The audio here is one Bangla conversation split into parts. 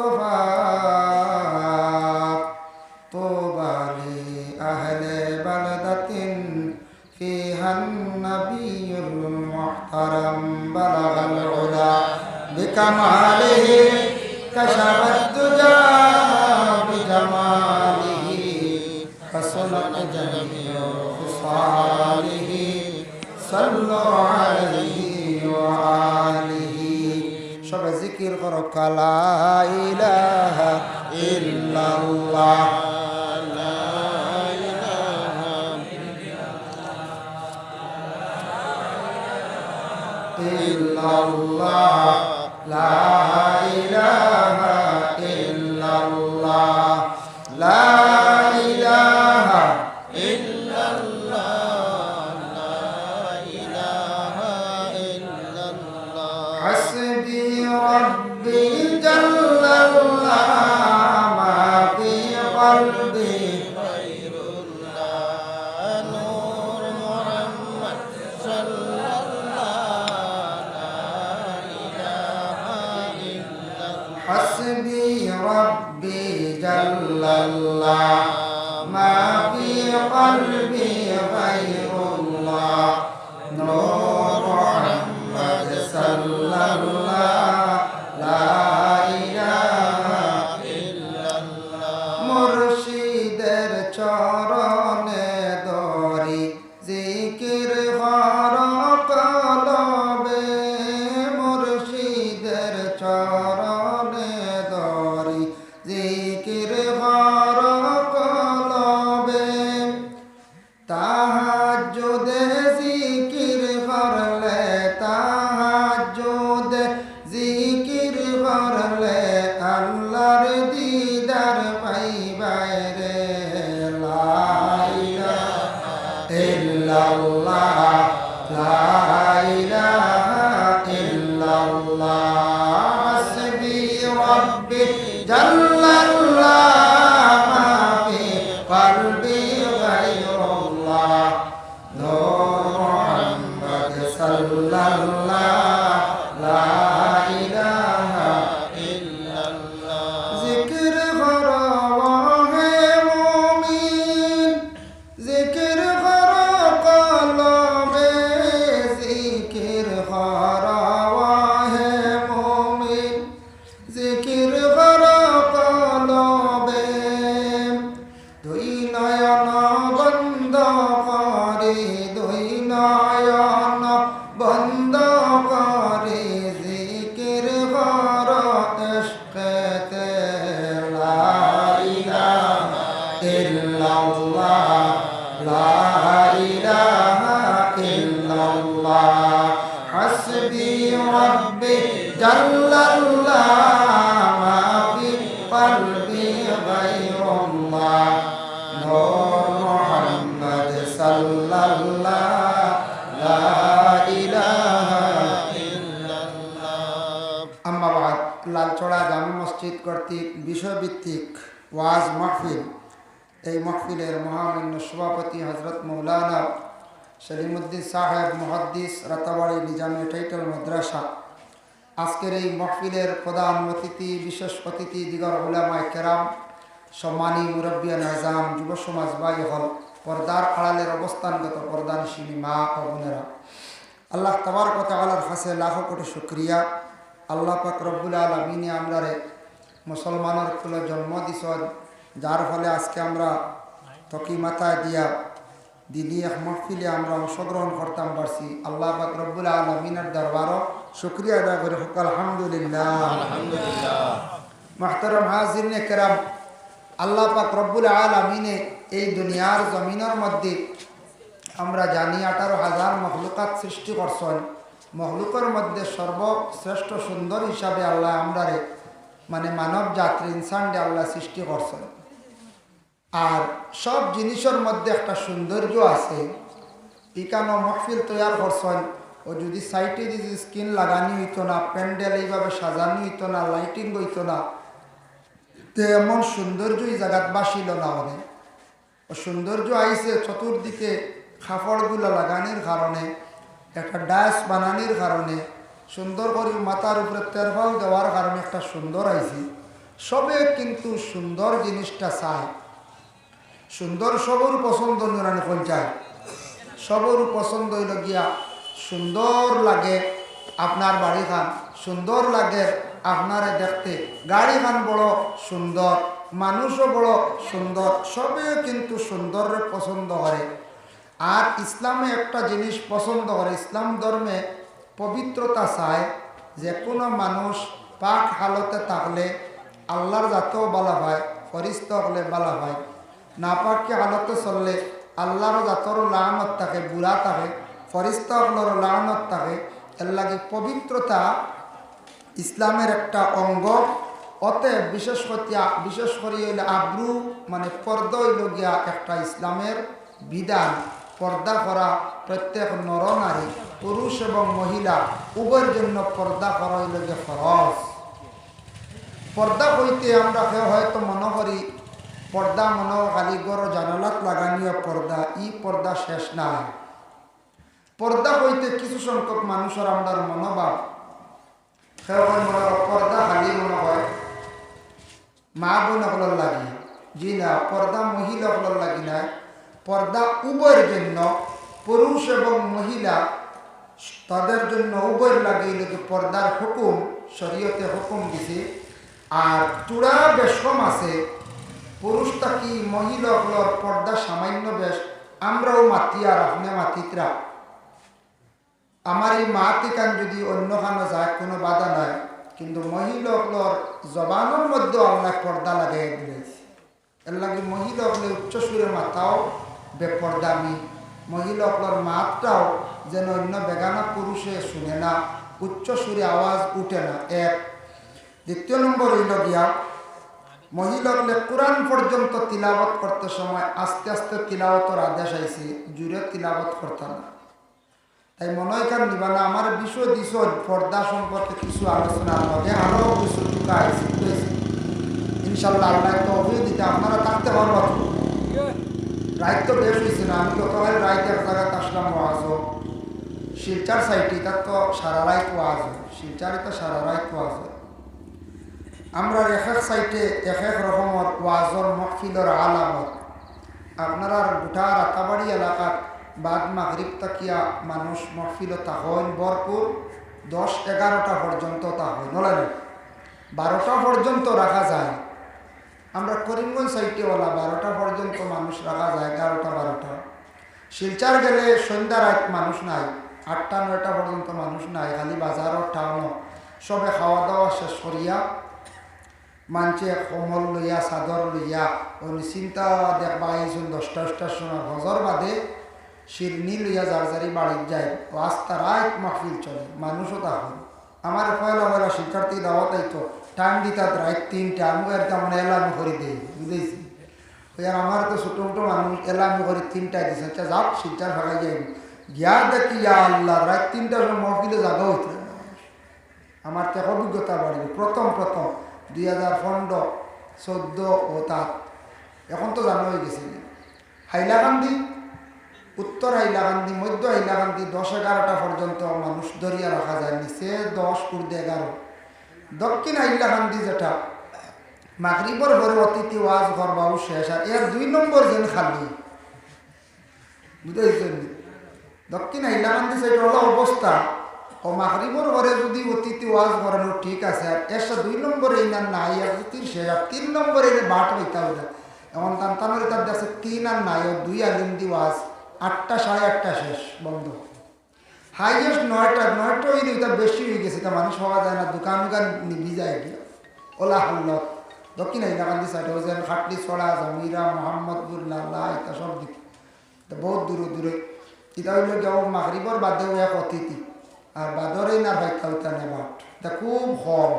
Mustafa. que এই মহফিলের মহামান্য সভাপতি হজরত মৌলানা সলিমুদ্দিন সাহেব মহাদ্দিস রাতাবাড়ি নিজামে টাইটল মাদ্রাসা। আজকের এই মহফিলের প্রধান অতিথি, বিশেষ অতিথি, দিগর উলামায় কেরাম, সম্মানী মুরব্বিয়ান আজাম যুব সমাজ বাই হল, পর্দার আড়ালের অবস্থানগত প্রদানশীলী মা ও বোনেরা। আল্লাহ তাবার কথা আলার কাছে লাখো কোটি শুক্রিয়া। আল্লাহ পাক রব্বুল আলমিনে আমরারে মুসলমানের কুলে জন্ম দিছ যার ফলে আজকে আমরা তকি মাথায় দিয়া দিদি এক মহফিলে আমরা অংশগ্রহণ করতাম পারছি আল্লাহ পাক রব্বুল আলমিনের দরবারও শুক্রিয়া আদায় করে। হোক আলহামদুলিল্লাহ। মাহতারম হাজির কেরাম আল্লাহ পাক রব্বুল আলমিনে এই দুনিয়ার জমিনের মধ্যে আমরা জানি আঠারো হাজার মহলুকাত সৃষ্টি করছেন। মখলুকের মধ্যে সর্বশ্রেষ্ঠ সুন্দর হিসাবে আল্লাহ আমরারে মানে মানব জাতির ইনসানডে আল্লাহ সৃষ্টি করছেন। আর সব জিনিসের মধ্যে একটা সৌন্দর্য আছে। ইকানো মহফিল তৈয়ার করছেন। ও যদি সাইটে যদি স্কিন লাগানি হইতো না, প্যান্ডেল এইভাবে সাজানি হইতো না, লাইটিং হইতো না তো এমন সৌন্দর্য এই জায়গাত বাসিল না মানে ও সৌন্দর্য আইসে চতুর্দিকে খাফড়গুলো লাগানির কারণে, একটা ডাস বানানির কারণে, সুন্দর করে মাথার উপরে তেরফাল দেওয়ার কারণে একটা সুন্দর আইছে। সবে কিন্তু সুন্দর জিনিসটা চায় সুন্দর সবর পছন্দ নুরানি পঞ্চায় সবর পছন্দ হইল গিয়া সুন্দর লাগে আপনার বাড়ি খান সুন্দর লাগে আপনারে দেখতে। গাড়ি খান বড় সুন্দর, মানুষও বড় সুন্দর, সবে কিন্তু সুন্দরের পছন্দ করে। আর ইসলামে একটা জিনিস পছন্দ করে, ইসলাম ধর্মে পবিত্রতা চায় যে কোনো মানুষ পাক হালতে থাকলে আল্লাহর জাতেও বলা হয়, ফরিস্ত হলে বলা হয়। না পাককে হালতে চললে আল্লাহর জাতর লানত থাকে বুড়া থাকে ফরিস্তা হলর লানত থাকে এর লাগে পবিত্রতা ইসলামের একটা অঙ্গ। অতএব বিশেষ করিয়া, বিশেষ করে হইলে আব্রু মানে পর্দা হইল গিয়া একটা ইসলামের বিধান। পর্দা করা প্রত্যেক নর নারী, পুরুষ এবং মহিলা, উভয়ের জন্য পর্দা করা হইল গিয়া ফরজ। পর্দা হইতে আমরা হয়তো মনে করি পর্দা মনে কালিগর জানালাত লাগানীয় পর্দা ই পর্দা শেষ নাই। পর্দা হইতে কিছু সংখ্যক মানুষের আমরা মনোভাব পর্দা খালি মনে হয়। মা বোন হলর লাগি জি না পর্দা মহিলা হলর লাগি না পর্দা উভয়ের জন্য পুরুষ এবং মহিলা, তাদের জন্য উভয়ের লাগে পর্দার হুকুম শরীয়তে হুকুম দিছে। আর চূড়া বেশ কম আছে পুরুষটা কি মহিলা পর্দা সামান্য বেশ? আমরাও মাতি আর আপনি মাতিতরা। আমার এই মা তিকান যদি অন্য খানো যায়, কোনো বাধা নাই। কিন্তু মহিলাগুলোর জবানের মধ্যে আল্লাহ পর্দা লাগাই দিয়েছে। এর লাগে মহিলাগুলো উচ্চ সুরে মাথাও বেপর্দামি মহিলাগুলোর মাতটাও যেন অন্য বেগানা পুরুষে শুনে না, উচ্চ সুরে আওয়াজ উঠে না। এক। দ্বিতীয় নম্বর হইল গিয়া মহিলাগুলো কোরআন পর্যন্ত তিলাবত করতে সময় আস্তে আস্তে তিলাবতর আদেশ আইছে, জুড়ে তিলাবত করতাম না তাই মনে হয় কারণ নিবা আমার বিষয় দিস পর্দা সম্পর্কে কিছু আলোচনার মধ্যে আরও কিছু টুকা আছে ইনশাল্লাহ আল্লাহ তো অভিযোগ দিতে আপনারা থাকতে পারব। রাইত তো বেশ হয়েছে না, আমি গতকাল রাইত এক জায়গাতে আসলাম ওয়াজ। শিলচার সাইটে তার তো সারা রাইত ওয়াজ, শিলচারে তো সারা রাইত ওয়াজ। আমরা এক এক সাইটে এক এক রকমের ওয়াজর মহফিলর আলামত। আপনারা গোটা রাতাবাড়ি এলাকার বাদ মাগরিব তাকিয়া মানুষ মহফিল তাহন ভরপুর, দশ এগারোটা পর্যন্ত তাহন নলেন বারোটা পর্যন্ত রাখা যায়। আমরা করিমগঞ্জ সাইটেওয়ালা বারোটা পর্যন্ত মানুষ রাখা যায়, এগারোটা, বারোটা। শিলচার গেলে সন্ধ্যা রাত মানুষ নাই, আটটা, নয়টা পর্যন্ত মানুষ নাই, খালি বাজারও টাউনও সবে খাওয়া দাওয়া শেষ করিয়া মানছে, কমল লইয়া চাদর লইয়া ওই চিন্তা দেখবা আইসুন দশটা দশটার সময় হজর বাদে শিরনি লইয়া যার যারি বাড়ির যায় রাস্তা রাত মাহফিল চলে মানুষও তখন আমার পয়লা পয়লা শিক্ষার্থী দাওয়াত আইতো টাইম দিতা রাত তিনটা আমি আর তেমন এলামি করে দিই বুঝেছি আমার তো ছোটো ছোটো মানুষ এলামি করে তিনটায় দিছে আচ্ছা যাও শিক্ষার ভাগাই যাই গিয়া দেখি ইয়া আল্লাহ রাত তিনটার সময় মহফিলে জাগা হইতে। আমার তো অভিজ্ঞতা বাড়বে প্রথম প্রথম দুই হাজার পনেরো, চোদ্দ ও তাত এখন তো জানা হয়ে গেছে। হাইলাকান্দি উত্তর হাইলাকান্দি, মধ্য হাইলাকান্দি দশ এগারোটা পর্যন্ত মানুষ ধরিয়া রাখা যায়। নিচে দশ কুড়ি এগারো দক্ষিণ হাইলাকান্দি যেটা মাগরিবর ঘরে অতিথি ওয়াজ করবাও শেষ আর এর দুই নম্বর যেন খালি। বুঝেছেন দক্ষিণ হাইলাকান্দি সাইড হলো অবস্থা ও মাগরিবর ঘরে যদি অতিথি ওয়াজ করানো ঠিক আছে, আর সাথে দুই নম্বরে না নাই, আর তিন শেষ আর তিন নম্বরে বাট হইতা ওটা এমন তান্তানোর তার দেখছে তিন আর নাই, ও দুই আলিম দি ওয়াজ আটটা সাড়ে আটটা শেষ, বন্ধ। হাইয়েস্ট নয়টা নয়টা হয়ে এটা বেশি হয়ে গেছে তা মানুষ হওয়া যায় না দোকান দোকান নিবি যায় গিয়া ওলা হাল্লত দক্ষিণ হাইলাকান্দি সাইডে হয়েছে খাটলি ছড়া, জামিরা মোহাম্মদপুর লাল্লা এটা সব দিক। বহুত দূরে দূরে। এটা হইল গিয়া মাগরিবর বাদেও এক অতিথি। আর বাদরেই না বাইকা উঠা নেবা এটা খুব কম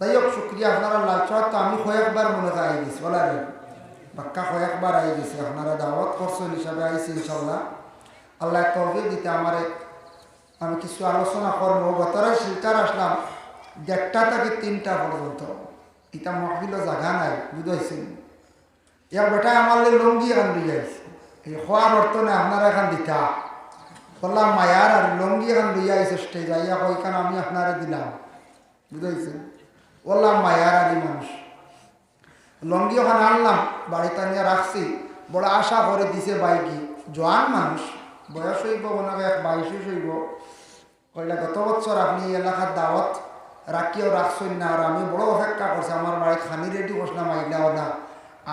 যাই হোক শুক্রিয়া আপনারা লালচত তো আমি কয়েকবার মনে হয় আই গেছি, বলা রে বাক্কা কয়েকবার আই গেছি, আপনারা দাওয়াত করছেন হিসাবে আইসি ইনশাল্লাহ আল্লাহ তহবিল দিতে আমারে। আমি কিছু আলোচনা করব, গতরাই শিলচার আসলাম, দেড়টা থেকে তিনটা পর্যন্ত। এটা মহবিল জাগা নাই, বুঝাইছেন? ইয়ার বেটা আমার লঙ্গি এখন আইছে এই খোয়ার অর্থ নেই, আপনারা এখন দিতা। বললাম মায়ার আর লঙ্গি এখন লইয়া আইসে স্টেজ আইয়া কইখান, আমি আপনারা দিলাম। বুঝাইছেন? বললাম মায়ার আদি মানুষ। লঙ্গি ওখানে আনলাম বাড়িতে নিয়ে রাখছি। বড় আশা করে দিছে বাইকি। জোয়ান মানুষ, বয়স হইব হয় এক বাইশ হইব। কইলা গত বছর আপনি এলাকার দাওয়াত রাখিও রাখছেন না, আর আমি বড় অপেক্ষা করছি। আমার বাড়িতে খানি রেডি করছিলাম আইলাও না।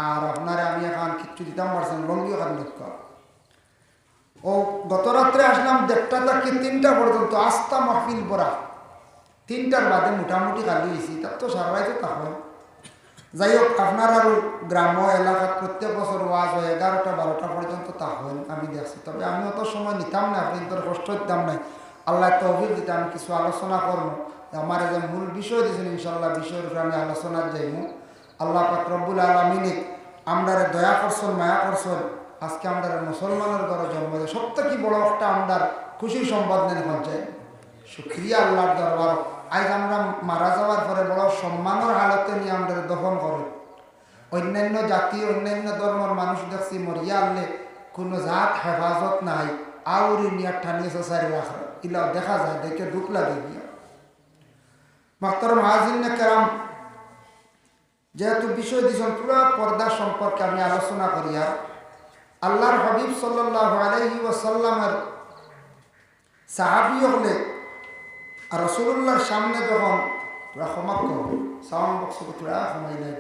আর আপনারা আমি এখন কিচ্ছু দিতাম পারছেন লঙ্গি ওখান লক্ষ্য ও গত রাত্রে আসলাম দেড়টা থেকে তিনটা পর্যন্ত, আস্তা মাহফিল বরা তিনটার বাদে মোটামুটি খালি হয়েছি, তার তো সারাই তো তাহলে যাই হোক আপনার আর গ্রাম এলাকাত প্রত্যেক বছর ওয়াজ হয়, এগারোটা, বারোটা পর্যন্ত তা হয়, আমি দেখছি। তবে আমি অত সময় নিতাম না আপনি তোর কষ্ট দিতাম নাই আল্লাহ তহবিল দিতে আমি কিছু আলোচনা করব। আমার যে মূল বিষয় দিয়েছেন ইনশাল্লাহ বিষয়ের উপরে আমি আলোচনার যাইমু আল্লাহ পাক রব্বুল আলমিনে আমরা দয়া করছেন, মায়া করছেন আজকে আমরা মুসলমানের ঘরে জন্ম দেয় সব থেকে বড় একটা আমরা খুশির সংবাদ নেন পঞ্চায়েত সুক্রিয়া আল্লাহর দরবার। আজ আমরা মারা যাওয়ার পরে বড় সম্মানের হালতে নিয়ে আমরা দফন করি অন্যান্য জাতি, অন্যান্য ধর্মের মানুষ দেখছি মরিয়া আনলে কোনো জাত হেফাজত নাই। আউরি নিয়ে ঠানিয়ে চারি রাখা ইলা দেখা যায়, দেখে দুঃখ লাগে গিয়া। মাত্র মহাজিন কেরাম, যেহেতু বিষয় দিয়েছেন, পুরা পর্দা সম্পর্কে আমি আলোচনা করি আর। আল্লাহর হাবিব সাল্লাহ আলহি ওয়াসাল্লামের সাহাবি হলে আর রসুল্লাহর সামনে যখন তোরা ক্ষমা কর সাউন্ড বক্সকে তোরা সময় নাই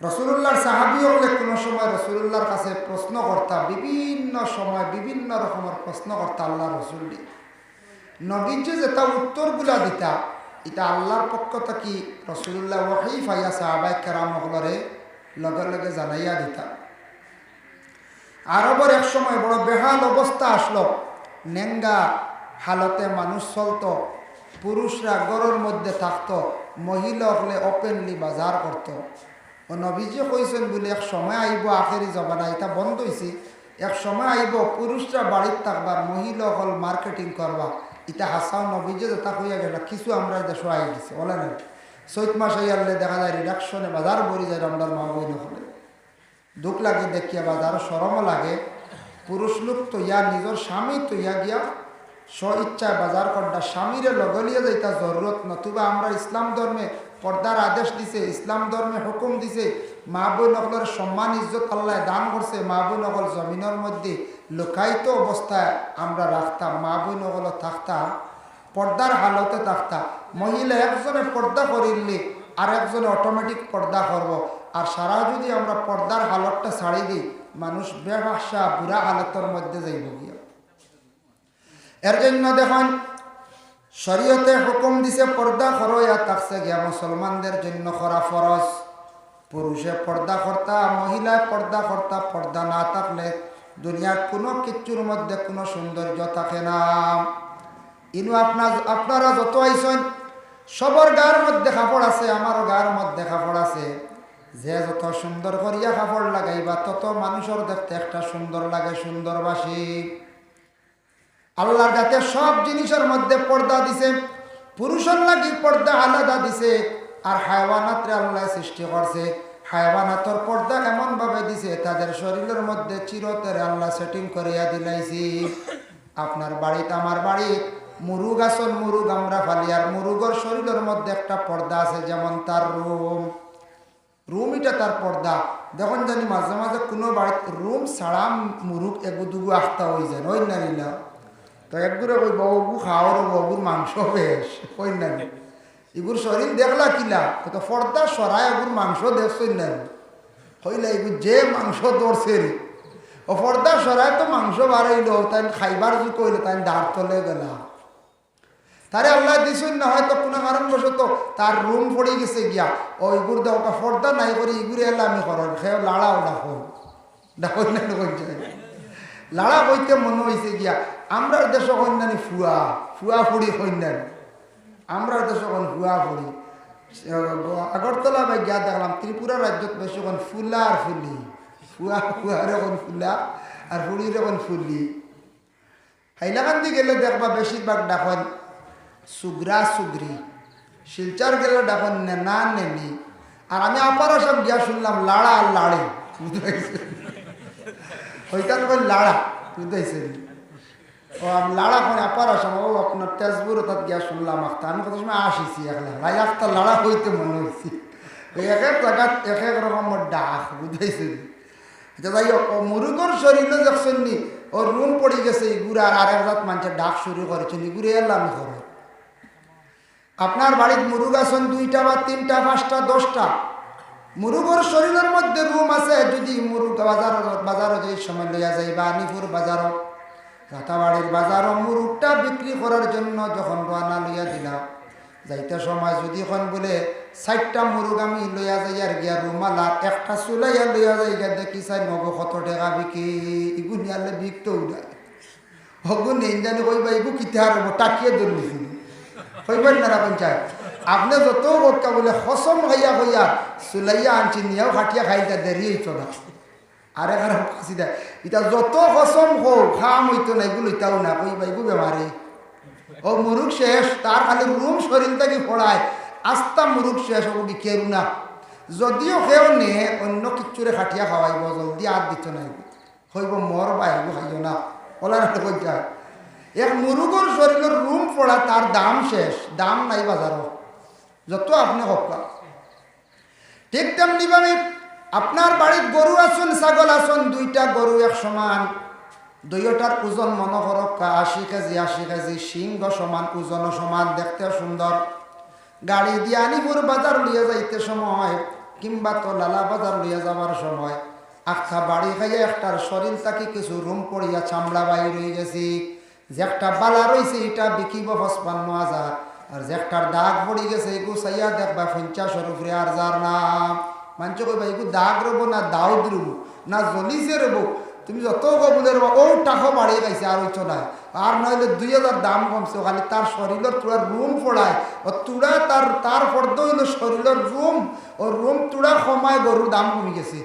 রসুল্লাহর সাহাবি হলে কোনো সময় রসুল্লাহর কাছে প্রশ্ন করতা বিভিন্ন সময় বিভিন্ন রকমের প্রশ্ন করতা আল্লাহ রসুল্লি নবীন যে যেটা উত্তরগুলা দিতা, এটা আল্লাহর পক্ষ থেকে রসুল্লাহ ওয়াহি ফাইয়া সাহাবাই কেরাম হলরে লগে লগে জানাইয়া দিতা। আরবের এক সময় বড় বেহাল অবস্থা আসলো। নেঙ্গা হালতে মানুষ চলত, পুরুষরা গরুর মধ্যে থাকত মহিলা হলে ওপেনলি বাজার করত। ও নবীজি কইছেন বলে, এক সময় আইব আখেরি জমানা এটা বন্ধ হয়েছে এক সময় আইব, পুরুষরা বাড়ির থাকবার মহিলা হল মার্কেটিং করবা। এটা হাসাও নবীজি যেটা কইয়া গেল, কিছু আমরা দেশে আই দিছে। বলে না চৈত মাস আইয়ালে দেখা যায় রিডাকশনে বাজার ভরি যায় আমরা মা বই হলে। দুঃখ লাগে, দেখিয়া বাজার সরমও লাগে। পুরুষ লোক তো ইয়া নিজের স্বামী তো ইয়া গিয়া স্ব ইচ্ছায় বাজার করডা স্বামীরে লগলিয়ে যাইতা, জরুরত নতুবা আমরা ইসলাম ধর্মে পর্দার আদেশ দিছে, ইসলাম ধর্মে হুকুম দিছে। মা বই নকলের সম্মান, ইজ্জত আল্লাহ দান করছে। মা বই নকল জমিনের মধ্যে লুকায়িত অবস্থায় আমরা রাখতাম মা বই নকল থাকতাম পর্দার হালতে থাকতাম মহিলা একজনে পর্দা করিলে আর একজনে অটোমেটিক পর্দা করব। আর সারা যদি আমরা পর্দার হালতটা ছাড়ি দিই, মানুষ বেভাষা বুড়া হালতের মধ্যে যাইব গিয়া এর জন্য দেখুন, শরীয়তে হুকুম দিছে, পর্দা করইয়া থাকছে গিয়া মুসলমানদের জন্য করা ফরজ। পুরুষে পর্দা কর্তা, মহিলায় পর্দা কর্তা, পর্দা না থাকলে দুনিয়ার কোনো কিচ্ছুর মধ্যে কোনো সৌন্দর্য থাকে না। ইনু আপনার, আপনারা যত আইসেন সবর গার মধ্যে কাপড় আছে, আমারও গার মধ্যে কাপড় আছে। যে যত সুন্দর করিয়া কাপড় লাগাইবা, তত মানুষের দেখতে একটা সুন্দর লাগে সুন্দরবাসী। আল্লাহর যাতে সব জিনিসের মধ্যে পর্দা দিছে, পুরুষের লাগি পর্দা আলাদা দিছে, আর হায়ওয়ানাত্রে আল্লাহ সৃষ্টি করছে। হায়ওয়ানাতর পর্দা এমনভাবে দিছে, তাদের শরীরের মধ্যে চিরতের আল্লাহ সেটিং করিয়া দিলাইছি। আপনার বাড়িতে আমার বাড়ি, মুরুগ আসন মুরুগ আমরা ফালি, আর মুরুগর শরীরের মধ্যে একটা পর্দা আছে, যেমন তার রুম। রুম এটা তার পর্দা। দেখুন জানি মাঝে মাঝে কোনো বাড়িতে রুম ছাড়া মুরুগ এগু দুগু আখতা হয়ে যায় ওই না নিলা তো একগুরে ওই বউগু খাওয়ার বউগুর মাংস বেশ ওই না এগুর শরীর দেখলা কিলা? তো পর্দা সরাই এগুর মাংস দেখছই না হইলে এগুর যে মাংস দৌড়ছে ও পর্দা সরাই তো মাংস বাড়াইল, তাই খাইবার কইলে তাই দাঁড় তলে গেলা। তারে আল্লাহ দিছুন, না হয়তো কোনো কারণ বসত তার রুম পড়ে গেছে গিয়া। ও ইগুর দেওয়া পর্দা নাই করে ইগুরে এলাম আমি করন খেয়ে লাড়াও ডাকো ডাকো না কইছে লাড়া কইতে মনে হয়েছে গিয়া, আমরার দেশ কন্যানি ফুয়া ফুয়া ফুড়ি কন্যানি আমরার দেশ এখন ফুয়া ফুড়ি। আগরতলা বা গিয়া দেখলাম, ত্রিপুরা রাজ্যত বেশি এখন ফুলা আর ফুলি। ফুয়া ফুয়ার এখন ফুলা আর ফুড়ির এখন ফুলি। হাইলাকান্দি গেলে দেখবা বেশিরভাগ ডাকন সুগ্রা সুগ্রি। শিলচার গেলে ডাকন নেনা নেনি আর আমি আপার সব গিয়া শুনলাম, লাড়া আর লাড়ে। বুঝতে কই লাড়া বুঝতেছে ও, আমি লাড়া করে আপার আসাম ও, আপনার তেজপুর তাত গিয়া শুনলাম আখতা। আমি কত সময় আসিছি একলা। ভাই, আখতা লাড়া হইতে মনে হয়েছি এক এক জায়গাত এক এক রকমের ডাক বুঝাইছে এটা যাই ও মুরুগর শরীরে দেখছেন নি। ও রুম পড়ে গেছে ইগুড়ার আর এক জাত মানুষের ডাক শুরু করেছেন ইগুড়ে এলাম করে আপনার বাড়ির মুরুগ আছেন দুইটা বা তিনটা, পাঁচটা, দশটা। মুরুগর শরীরের মধ্যে রুম আছে, যদি মুরুগ বাজার বাজারও যে সময় লইয়া যাই বা আনিপুর বাজারও, রাতাবাড়ির বাজারও, মুরুগটা বিক্রি করার জন্য যখন রানা লইয়া দিলাম, যাইতে সময় যদি এখন বলে ষাটটা মুরুগ আমি লইয়া যাই আর গিয়া রুমালা, একটা চুলাইয়া লইয়া যাই গিয়া দেখি চাই মগো কত টাকা বিকি? ইগু নিয়ালে বিকতেও যায় হগু নেই জানি কইবা ইগু কিতে আর টাকিয়ে ধরলিছিল কইবেন না পঞ্চায়েত। আপনি যত বক্কা বলে হসম খাইয়া খাইয়া চুলাইয়া আনছি, নিয়েও খাটিয়া খাইতা দেরি হইতো না। আরে খারাপ ফাঁসি দেয় এটা যত হসম হোক খাম হইতো না এগুলো ইতাও না কইবা এগু বেমারে ও মুরুখ শেষ তার খালি রুম শরীর থেকে পড়ায় আস্তা মুরুখ শেষ হব কি কেউ না। যদিও কেউ নে, অন্য কিচ্ছুরে খাটিয়া খাওয়াইব জলদি আর দিত না হইব মর বা খাইও না। ওলা না কইতা এক মুরুগর শরীরের রুম পড়া তার দাম শেষ, দাম নাই বাজারও। যত আপনি হোক। ঠিক তেমনি ভাবে আপনার বাড়ির গরু আছেন, ছাগল আছেন, দুইটা গরু এক সমান। দুইটার ওজন মনে করক্কা আশি কেজি আশি কেজি, সিংহ সমান ওজন সমান দেখতে সুন্দর। গাড়ি দিয়ে আনিপুর বাজার লিয়ে যাইতে সময়, কিংবা তো লালা বাজার লিয়ে যাবার সময়। আখা বাড়ি খাইয়া একটার শরীর তাকে কিছু রুম পড়িয়া চামড়া বাইর হয়ে গেছি। যে একটা বালা রয়েছে এটা বিকিব পঁচপান্ন হাজার। আর যে একটার দাগ পড়ে গেছে এগু চাইয়া দেখবা পঞ্চাশের উপরে আর যার নাম। মানছ কইবা এগু দাগ রব না, দাউদ রব না জ্বলিছে রব তুমি যত কবুলে রব ও টাকা বাড়িয়ে গাইছে আর হইছ না আর নইলে দুই হাজার দাম কমছে, খালি তার শরীরের তুড়ার রুম পড়ায় ও তুড়া তার তার ফর্দ হইল শরীরের রুম ও রুম তুড়া কমায় গরুর দাম কমে গেছে।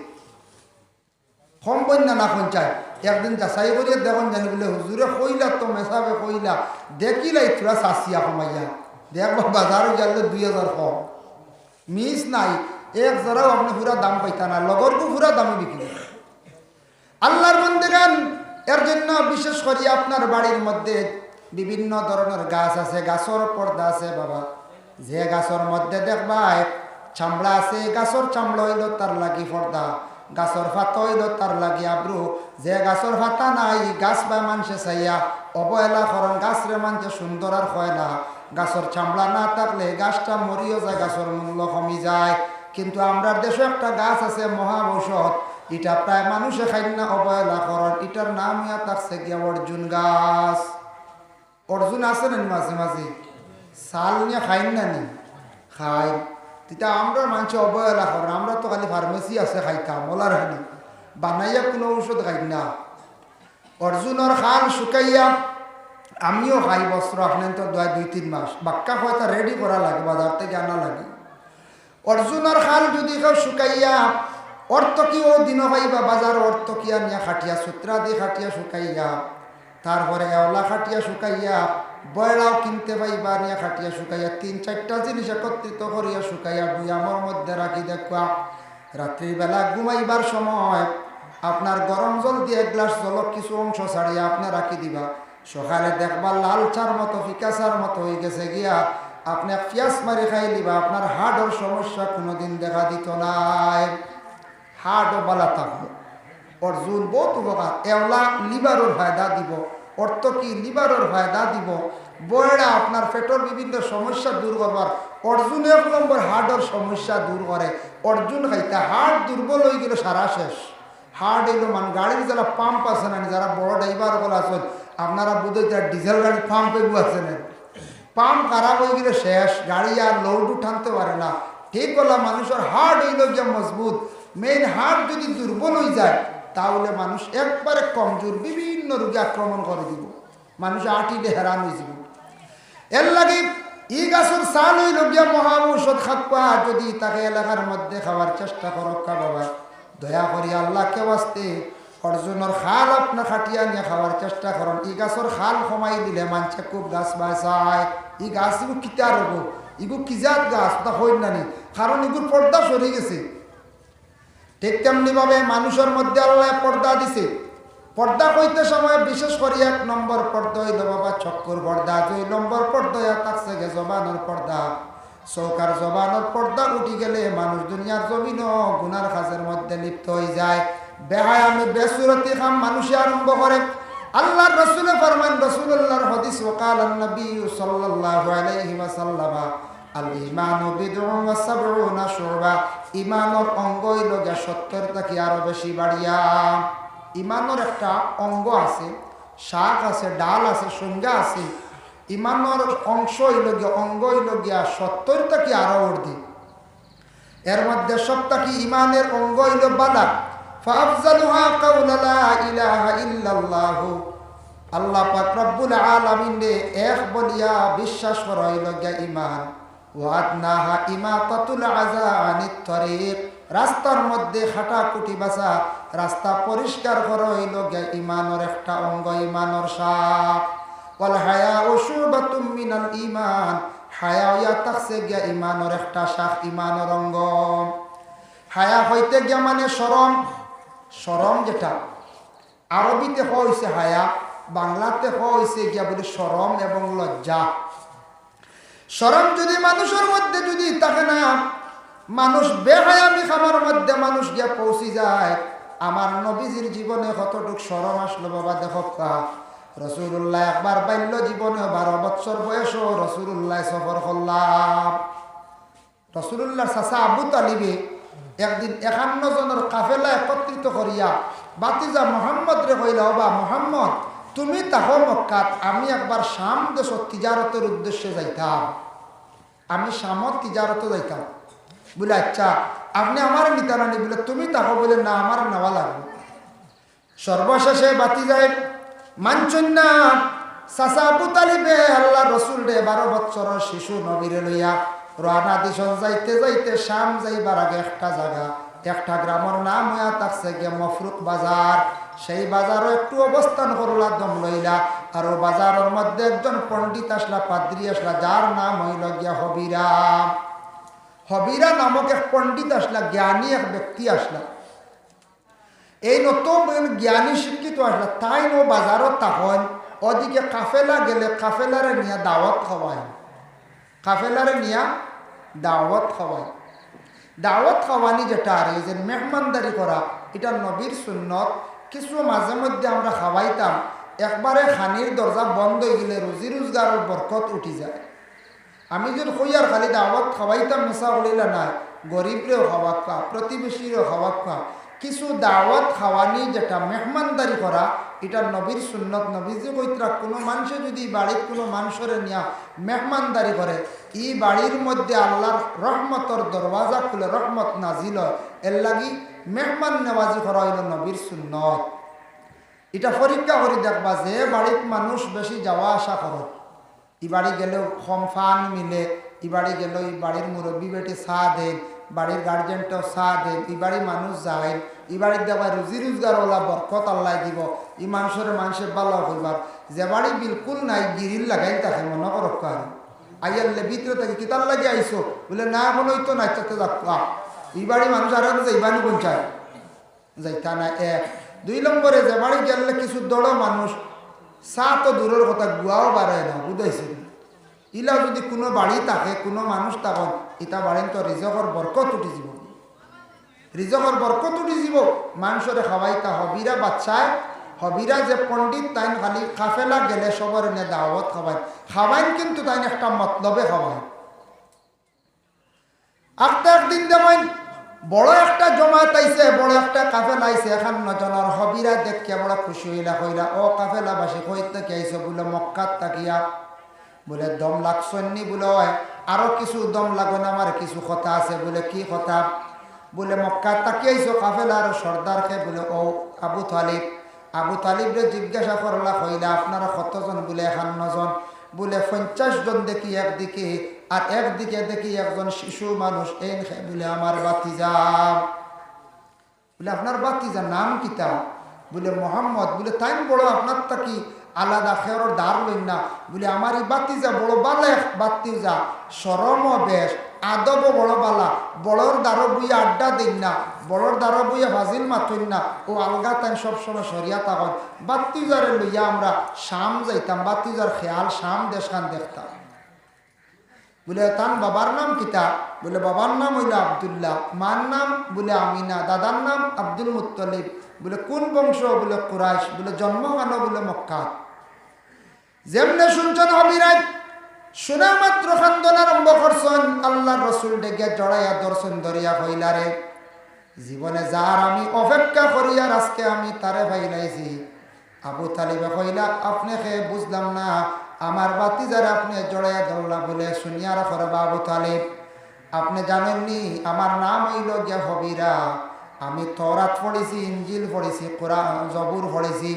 কম বন্যা না পঞ্চায়েত একদিন যাচাই করিয়ে দেখুন জানি বলে হুজুরে কইলা, তো মেসাবে কইলা। দেখিলাই তোরা চাষিয়া কমাইয়া দেখবা বাজারে গেলে দুই হাজার কম। মিস নাই। এক জোড়াও আপনি পুরা দাম পাইতা না লগরকু পুরা দামে বিক্রি আল্লাহর মন্দিরান এর জন্য বিশেষ করে আপনার বাড়ির মধ্যে বিভিন্ন ধরনের গাছ আছে। গাছর পর্দা আছে বাবা। যে গাছর মধ্যে দেখবা চামড়া আছে। গাছর চামড়া হইল তার লাগি পর্দা গাছর ফাতা হইল তার লাগি আব্রু যে গাছর ফাতা নাই, গাছ বা মানুষে চাইয়া অবহেলা করন গাছরে মানুষে সুন্দর আর হয় না গাছর চামড়া না থাকলে গাছটা মরিও যায় গাছর মূল্য কমি যায়। কিন্তু আমরা দেশে একটা গাছ আছে মহাঔষধ এটা প্রায় মানুষে খাই না অবহেলা করন এটার নাম ইয়া থাকছে গিয়া অর্জুন গাছ। অর্জুন আছে না মাঝে মাঝে শাল নিয়ে খাইন না নি খাই। তিতা আমরা মানুষ অবহেলা করেন আমরা তো খালি ফার্মেসি আছে খাইতাম ওলার হানি বানাইয়া কোনো ঔষধ খাই না। অর্জুনের খাল শুকাইয়া, আমিও খাই বস্ত্র আপনার তো দুই দুই, তিন মাস। বাক্কা হয়তো রেডি করা লাগে বাজার থেকে আনা লাগে। অর্জুনের খাল যদি কেউ শুকাইয়া অর্থ কি ও দিন পাইবা বাজার অর্থ কিয়া নিয়া খাটিয়া সূত্রা দিয়ে খাটিয়া শুকাইয়া। তারপরে এওলা খাটিয়া শুকাইয়া বয়লাও কিনতে পাইবা, নিয়া খাটিয়া শুকাইয়া তিন চারটা জিনিস একত্রিত করিয়া শুকাইয়া দুয়ামর মধ্যে রাখি দেখবা। রাত্রিবেলা ঘুমাইবার সময় আপনার গরম জল দিয়ে এক গ্লাস জলক কিছু অংশ ছাড়িয়া আপনি রাখি দিবা। সকালে দেখবা লাল চার মতো ফিকা চার মতো হয়ে গেছে গিয়া আপনি পিয়াজ মারি খাই দিবা আপনার হার্টের সমস্যা কোনোদিন দেখা দিত নাই। হার্টও বালা থাকব অর্জুন বহুত উপকার। এওলা লিভারের ফায়দা দিব। অর্থ কি? লিভারের ফায়দা দিব। বয়রা আপনার পেটের বিভিন্ন সমস্যা দূর করবার অর্জুন এক নম্বর হার্টের সমস্যা দূর করে অর্জুন খাইতে হার্ট দুর্বল হয়ে গেলে সারা শেষ। হার্ট এলো মানে গাড়ির যারা পাম্প আছে না যারা বড় ড্রাইভারগুলো আছেন আপনারা বোধহয় যারা ডিজেল গাড়ি পাম্প এগুলো আছে না? পাম্প খারাপ হয়ে গেলে শেষ। গাড়ি আর লোড উঠানতে পারে না। ঠিক বলা মানুষের হার্ট হইল যে মজবুত। মেইন হার্ট যদি দুর্বল হয়ে যায় তাহলে মানুষ একবারে কমজোর, বিভিন্ন রোগে আক্রমণ করে দিব। মানুষ আটিলে হেরান হয়ে যাব। এর লাগে ই গাছের সাল হইল গিয়া মহা ঔষধ খাপ্পা যদি তাকে এলাকার মধ্যে খাওয়ার চেষ্টা করো বাবা। দয়া করি আল্লাহকে বাঁচতে অর্জুনের খাল আপনা খাটিয়া নিয়ে খাওয়ার চেষ্টা করুন। ই গাছের খাল কমাই দিলে মানুষে খুব গাছ বাঁচায়। ই গাছ কিতা রব ইগু কিজাত গাছ? তা হইল নানি কারণ ইগুর পর্দা সরে গেছে। ঠিক তেমনিভাবে মানুষের মধ্যে আল্লাহ পর্দা দিছে। পর্দা কইতে সময় বিশেষ করে এক নম্বর পর্দা হইল বাবা চক্কর পর্দা দুই নম্বর পর্দা থাকছে গে জবানোর পর্দা। চৌকার জবানোর পর্দা উঠি গেলে মানুষ দুনিয়ার জমিন গুনার কাজের মধ্যে লিপ্ত হয়ে যায়। বেহায় আমি বেসুরতি খাম মানুষে আরম্ভ করে। আল্লাহর রসুলে ফরমান রসুল্লাহর হদিস ওকাল নবী সাল্লাল্লাহু আলাইহি ওয়াসাল্লাম। আল ইমানু অঙ্গ থেকে আছে, শাক আছে, ডাল আছে অংশ হইল গিয়া গিয়া থেকে এর মধ্যে সবটা কি ইমানের অঙ্গ হইল বালা ফাফজালুহা কাউলা লা ইলাহা আল্লাহ পাক এক বলিয়া বিশ্বাস করা হইল গিয়া ইমান রাস্তার মধ্যে খাটাকুটি বাসা রাস্তা পরিষ্কার করা হইল ইমানের একটা অঙ্গ, ইমানের সাপ হায়া ঈমান, হায়া গিয়া একটা হায়া গিয়া মানে আরবিতে হয়েছে হায়া, বাংলাতে হয়েছে গিয়া বলে শরম এবং লজ্জা। শরম যদি মানুষের মধ্যে যদি থাকে না, মানুষ বেহায়ামি খামার মধ্যে মানুষ গিয়া পৌঁছি যায়। আমার নবীজির জীবনে কতটুক শরম আসলো বাবা, দেখো কা রসুল্লাহ একবার বাল্য জীবনে বারো বছর বয়স রসুল্লাহ সফর করলাম। রসুল্লাহ চাচা আবু তালিবে একদিন একান্ন জনের কাফেলা একত্রিত করিয়া বাতিজা মোহাম্মদ রে কইলা বা মোহাম্মদ তুমি তাহ মক্কাত, আমি একবার শাম দেশ তিজারতের উদ্দেশ্যে যাইতাম। আমি শামত তিজারতে যাইতাম। বলে আচ্ছা আপনি আমার নিতারানি, বলে, তুমি তাকে বলে, না, আমার নেওয়া লাগবে। সর্বশেষে বাতি যায় মানছেন না চাচা আবু আল্লাহ রসুল রে, বারো বছরের শিশু নবীরে লইয়া রানা দিশন যাইতে যাইতে শাম যাইবার আগে একটা জায়গা, একটা গ্রামের নাম হইয়া থাকছে গিয়ে মফরুক বাজার। সেই বাজারও একটু অবস্থান করলা, দম লইলা। আর বাজারের মধ্যে একজন পণ্ডিত আসলা, পাদ্রি আসলা, যার নাম হইল গিয়া হবিরাম হবিরা নামক এক পণ্ডিত আসলা, জ্ঞানী এক ব্যক্তি আসলা। এই নতুন জ্ঞানী শিক্ষিত আসলা, তাই নো বাজারত তখন ওদিকে কাফেলা গেলে কাফেলারে নিয়ে দাওয়াত খাওয়ায়। কাফেলারে নিয়া দাওয়াত খাওয়ায়। দাওয়াত খাওয়ানি যেটা আর এই যে মেহমানদারি করা, এটা নবীর সুন্নত। কিছু মাঝে মধ্যে আমরা খাওয়াইতাম, একবারে খানির দরজা বন্ধ হয়ে গেলে রুজি রোজগারের বরকত উঠি যায়। আমি যদি কইয়ার খালি দাওয়াত খাওয়াইতাম মেশা বলিলা না গরিবরেও খাওয়া খা, প্রতিবেশীরও খাওয়া খা। কিছু দাওয়াত খাওয়ানি যেটা মেহমানদারি করা, এটা নবীর সুন্নত। নবীজি কইতরা কোনো মানুষে যদি বাড়ির কোনো মানুষের নিয়া মেহমানদারি করে এই বাড়ির মধ্যে আল্লাহর রহমতর দরওয়াজা খুলে রহমত নাজিল এর লাগি মেহমান নেওয়াজি করা হইল নবীর সুন্নত। এটা পরীক্ষা করে দেখবা যে বাড়িত মানুষ বেশি যাওয়া আসা করো। ই বাড়ি গেলেও কম ফান মিলে, ই বাড়ি গেলেও এই বাড়ির মুরব্বী বেটি চা দেন, বাড়ির গার্জেনটাও চা দেন, ই বাড়ি মানুষ যায়, ই বাড়ির দেবা রুজি রোজগার ওলা বরকত আল্লাহ দিব, ই মানুষের মানুষের ভালো হইবার। যে বাড়ি বিলকুল নাই, গিরিল লাগাই তাকে মনে করক কার আইয়াল্লে ভিতরে থেকে কিতার লাগে আইসো বলে না বলো তো না চাতে যাক ই বাড়ি মানুষ আর যাইবানি পঞ্চায়েত যাইতা না, এক। দুই নম্বরে যে বাড়ি গেলে কিছু দড় মানুষ চা তো দূরের কথা গুয়াও বাড়ায় না, বুঝাইছে? ইলা যদি কোনো বাড়ি থাকে, কোনো মানুষ তখন ইটা বাড়ি তো রিজকর বরকত উঠি যাব। রিজকর বরকত উঠি যাব, মানুষরে খাওয়াইতা হবিরা বাচ্চায় হবিরা যে পণ্ডিত, তাইন খালি কাফেলা গেলে সবার এনে দাওয়াত খাওয়াই খাওয়াইন কিন্তু তাইন একটা মতলবে খাওয়ায় একটা একদিন দেবেন বড় একটা জমায়েত আইছে, বড় একটা কাফেলা আইছে, এখন নজনের হবিরা দেখে বড় খুশি হইলা কইলা ও কাফেলা বাসী কই থেকে আইছে? বলে মক্কাত তাকিয়া। বলে, দম লাগছন্নি বলে আরও কিছু দম লাগন আমার, কিছু কথা আছে। বলে, কি কথা? বলে মক্কা তাকিয়াইছো কাফেলা আর সর্দারকে বলে, ও, আবু তালিব। আবু তালিবরে জিজ্ঞাসা করলা, কইলা, আপনারা কতজন? বলে একান্ন জন বলে, পঞ্চাশ জন দেখি, একদিকে আর একদিকে দেখি একজন শিশু মানুষ আমার বাতিজা। আপনার বাতিজা নাম কিতা বলে, মোহাম্মদ। বলে, তাই বড় আপনার তাকি আলাদা খেয়র লইন না? বলে আমার এই বাতিজা, বড় বালে বাতিজা, সরম বেশ, আদব বড় বালা বড়র দ্বারো বইয়া আড্ডা দিন না বড়র দ্বারো বইয়া ভাজিল মাতুন না, ও আলগা তাই সবসময় সরিয়া তখন বাতিজারে লইয়া আমরা শাম যাইতাম, বাতিজার খেয়াল শাম দেশখান দেখতাম। বলে তার বাবার নাম কিতা? বলে, বাবার নাম হইল আবদুল্লাহ, মার নাম বলে, আমিনা, দাদার নাম আব্দুল মুত্তলিব। বলে, কোন বংশ? বলে, কুরাইশ। বলে, জন্ম কেন বলে, মক্কা। যেমনে শুনছেন হবিরাজ শোনা মাত্র খান্দন আরম্ভ করছেন আল্লাহ রসুল ডেকে জড়াইয়া দর্শন ধরিয়া হইলারে জীবনে যার আমি অপেক্ষা করিয়ার আজকে আমি তারে ভাইলাইছি আবু তালিবে কইলা আপনি খেয়ে বুঝলাম না। আমার বাতি যারা আপনি জড়াইয়া ধরলা বলে শুনিয়া রাখর বাবু তালিব। আপনি জানেননি, আমার নাম হইল গিয়া হবিরা আমি তরাত পড়েছি ইঞ্জিল পড়েছি, কোরআন, জবুর পড়েছি।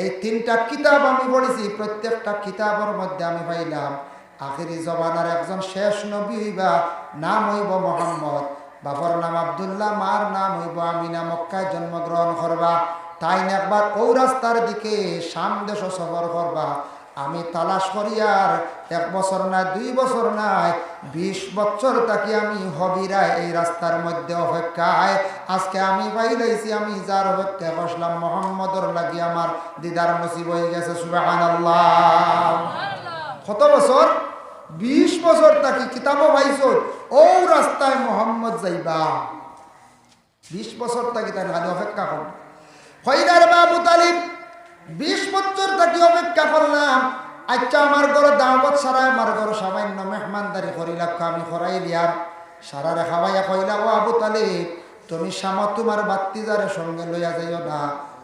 এই তিনটা কিতাব আমি পড়েছি, প্রত্যেকটা কিতাবের মধ্যে আমি পাইলাম। আখিরি জবানার একজন শেষ নবী হইবা, নাম হইব মোহাম্মদ। বাবার নাম আবদুল্লাহ, মার নাম হইব আমিনা, মক্কায় জন্মগ্রহণ করবা। তাই একবার ও রাস্তার দিকে সাম দেশ সফর করবা। আমি তালাশ করি আর এক বছর নাই, দুই বছর নাই, বিশ বছর তাকে আমি হবিরায় এই রাস্তার মধ্যে অপেক্ষায়। আজকে আমি পাইলাইছি আমি যার অপেক্ষা বসলাম, মোহাম্মদর লাগি আমার দিদার নসিব হয়ে গেছে সুবাহান কত বছর? বিশ বছর তাকে কিতাবও পাইছর ও রাস্তায় মোহাম্মদ যাইবা। বিশ বছর তাকে খালি অপেক্ষা কর হইদার বাবু তালিব বিশ বছর তাকে অপেক্ষা করলাম আচ্ছা আমার ঘরে দাওয়াত সারা আমার ঘরে সামান্য মেহমানদারি করিলাম আমি করাই দিয়াম। সারা রে খাওয়াইয়া কইলা, ও আবু তালিব তুমি সামা তোমার বাত্তিজারের সঙ্গে লইয়া যাইও না।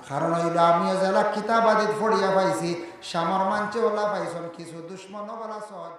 কারণ হইল আমিও জেলা কিতাবাদিত ফড়িয়া পাইছি সামর মাঞ্চে ওলা পাইছন, কিছু দুশ্মনও বলা সদ